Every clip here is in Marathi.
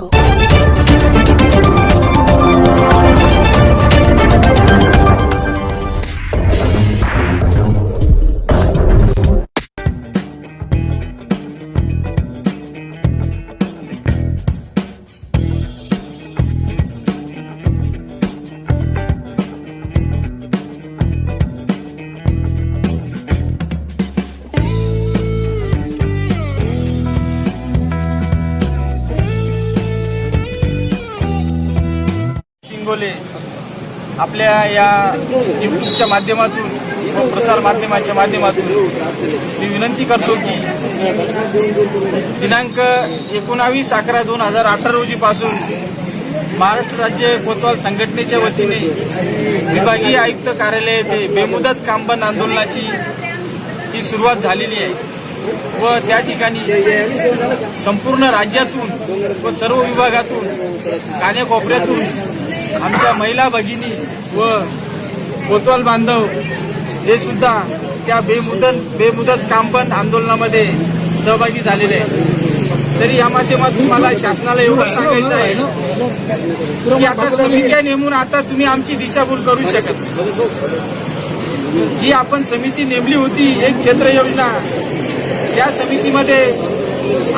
Oh. शिंगोले आपल्या या युट्यूबच्या माध्यमातून व प्रसार माध्यमाच्या माध्यमातून मी विनंती करतो की दिनांक एकोणावीस अकरा दोन हजार अठरा रोजीपासून महाराष्ट्र राज्य कोतवाल संघटनेच्या वतीने विभागीय आयुक्त कार्यालय येथे बेमुदत कामबंद आंदोलनाची ही सुरुवात झालेली आहे. व त्या ठिकाणी संपूर्ण राज्यातून व सर्व विभागातून कानेकोपऱ्यातून आमच्या महिला भगिनी व कोतवाल बांधव हे सुद्धा त्या बेमुदत बेमुदत कामबंद आंदोलनामध्ये सहभागी झालेले आहेत. तरी या माध्यमातून मला शासनाला एवढंच सांगायचं आहे की आता समित्या नेमून आता तुम्ही आमची दिशाभूल करू शकत जी आपण समिती नेमली होती एक क्षेत्र योजना त्या समितीमध्ये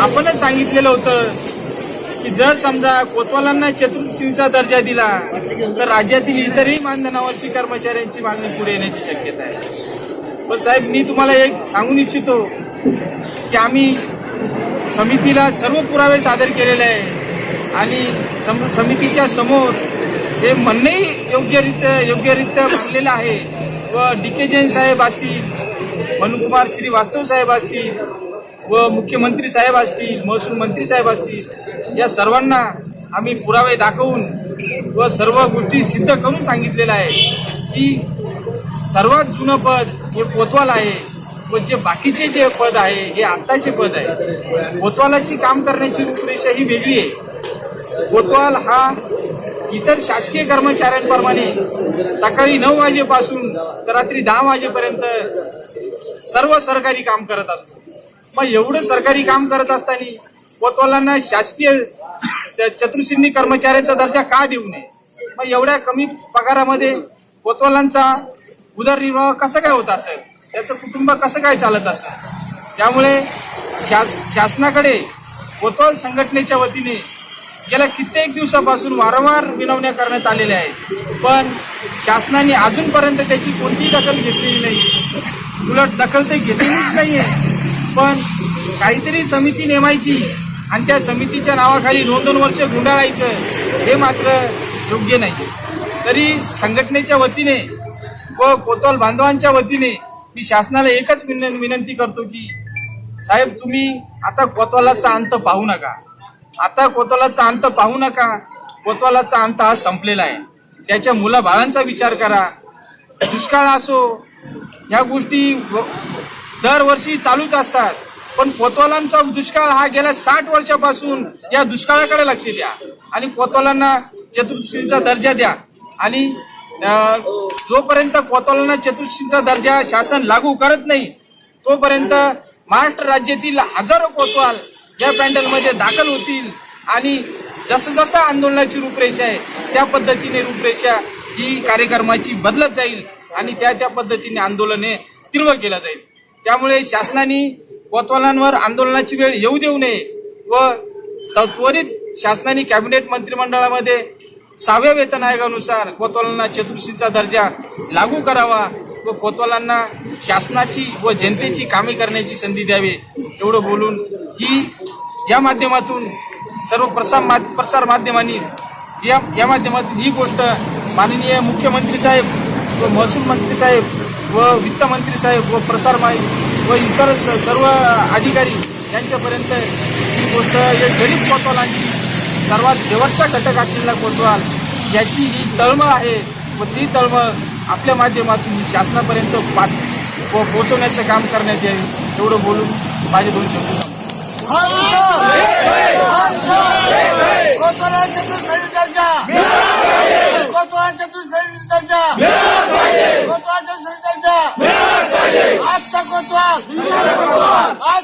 आपणच सांगितलेलं होतं की जर समजा कोतवालांना चतुर्थीचा दर्जा दिला तर राज्यातील इतरही मानधनावरची कर्मचाऱ्यांची मागणी पुढे येण्याची शक्यता आहे. पण साहेब मी तुम्हाला एक सांगून इच्छितो की आम्ही समितीला सर्व पुरावे सादर केलेले आहे आणि सम- समितीच्या समोर हे म्हणणंही योग्यरित्या योग्यरित्या मांडलेलं आहे व डी के जैन साहेब असतील मनुकुमार श्रीवास्तव साहेब असतील व मुख्यमंत्री साहेब असतील महसूल मंत्री साहेब असतील या सर्वांना आम्ही पुरावे दाखवून व सर्व गोष्टी सिद्ध करून सांगितलेलं आहे की सर्वात जुनं पद हे कोतवाल आहे व जे बाकीचे जे पद आहे हे आत्ताचे पद आहे. कोतवालाची काम करण्याची रूपरेषा ही वेगळी आहे. कोतवाल हा इतर शासकीय कर्मचाऱ्यांप्रमाणे सकाळी नऊ वाजेपासून तर रात्री दहा वाजेपर्यंत सर्व सरकारी काम करत असतो. मग एवढं सरकारी काम करत असताना कोतवालांना शासकीय त्या चतुर्श्रेणी कर्मचाऱ्यांचा दर्जा का देऊ नये? मग एवढ्या कमी पगारामध्ये कोतवालांचा उदरनिर्वाह कसं काय होत असेल? त्याचं कुटुंब कसं काय चालत असेल? त्यामुळे शास शासनाकडे कोतवाल संघटनेच्या वतीने गेल्या कित्येक दिवसापासून वारंवार विनवण्या करण्यात आलेल्या आहेत. पण शासनाने अजूनपर्यंत त्याची कोणतीही दखल घेतलेली नाही. उलट दखल ते घेतलेलीच नाही आहे पण काहीतरी समिती नेमायची. आणि त्या समितीच्या नावाखाली दोन दोन वर्ष गुंडाळायचं हे मात्र योग्य नाही. तरी संघटनेच्या वतीने व कोतवाल बांधवांच्या वतीने मी शासनाला एकच विन- विनंती करतो की साहेब तुम्ही आता कोतवालाचा अंत पाहू नका. आता कोतवालाचा अंत पाहू नका. कोतवालाचा अंत हा संपलेला आहे. त्याच्या मुलाबाळांचा विचार करा. दुष्काळ असो ह्या गोष्टी व- दरवर्षी चालूच असतात. पण कोतवालांचा दुष्काळ हा गेल्या साठ वर्षापासून या दुष्काळाकडे लक्ष द्या. आणि कोतवालांना चतुर्थीचा दर्जा द्या. आणि जोपर्यंत कोतवालांना चतुर्थीचा दर्जा शासन लागू करत नाही तोपर्यंत महाराष्ट्र राज्यातील हजारो कोतवाल या पॅन्डलमध्ये दाखल होतील. आणि जसं जसं आंदोलनाची रूपरेषा आहे त्या पद्धतीने रूपरेषा ही कार्यक्रमाची बदलत जाईल. आणि त्या त्या पद्धतीने आंदोलने तीव्र केलं जाईल. त्यामुळे शासनाने कोतवालांवर आंदोलनाची वेळ येऊ देऊ नये व त्वरित शासनाने कॅबिनेट मंत्रिमंडळामध्ये सहाव्या वेतन आयोगानुसार कोतवालांना चतुर्थीचा दर्जा लागू करावा व कोतवालांना शासनाची व जनतेची कामे करण्याची संधी द्यावी एवढं बोलून ही या माध्यमातून सर्व प्रसार मा प्रसार माध्यमांनी या या माध्यमातून ही गोष्ट माननीय मुख्यमंत्री साहेब व महसूल मंत्री साहेब व वित्त मंत्री साहेब व प्रसार माहिती व इतर स- सर्व अधिकारी यांच्यापर्यंत ही गोष्ट गरीब कोतवालांची सर्वात शेवटचा घटक असलेला कोतवाल याची ही तळमळ आहे. व ती तळमळ आपल्या माध्यमातून शासनापर्यंत पोहोचवण्याचं काम करण्यात येईल. एवढं बोलून माझे दोन शब्द सांगतो Never fall!